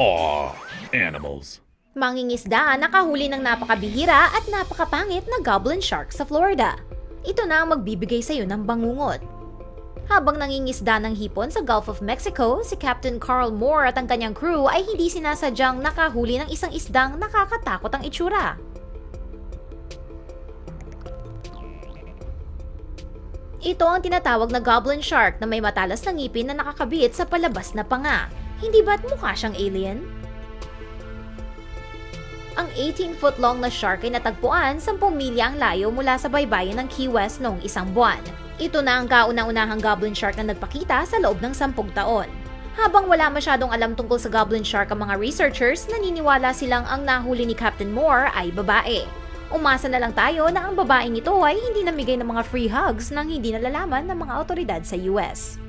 Aw, animals. Mangingisda nakahuli ng napakabihira at napakapangit na goblin shark sa Florida. Ito na ang magbibigay sa iyo ng bangungot. Habang nangingisda ng hipon sa Gulf of Mexico, si Captain Carl Moore at ang kanyang crew ay hindi sinasadyang nakahuli ng isang isdang nakakatakot ang itsura. Ito ang tinatawag na goblin shark na may matalas na ngipin na nakakabit sa palabas na panga. Hindi ba't mukha siyang alien? Ang 18-foot long na shark ay natagpuan 10 milya ang layo mula sa baybayin ng Key West noong isang buwan. Ito na ang kauna-unahang goblin shark na nagpakita sa loob ng 10 taon. Habang wala masyadong alam tungkol sa goblin shark ang mga researchers, naniniwala silang ang nahuli ni Captain Moore ay babae. Umasa na lang tayo na ang babaeng ito ay hindi namigay ng mga free hugs nang hindi nalalaman ng mga otoridad sa US.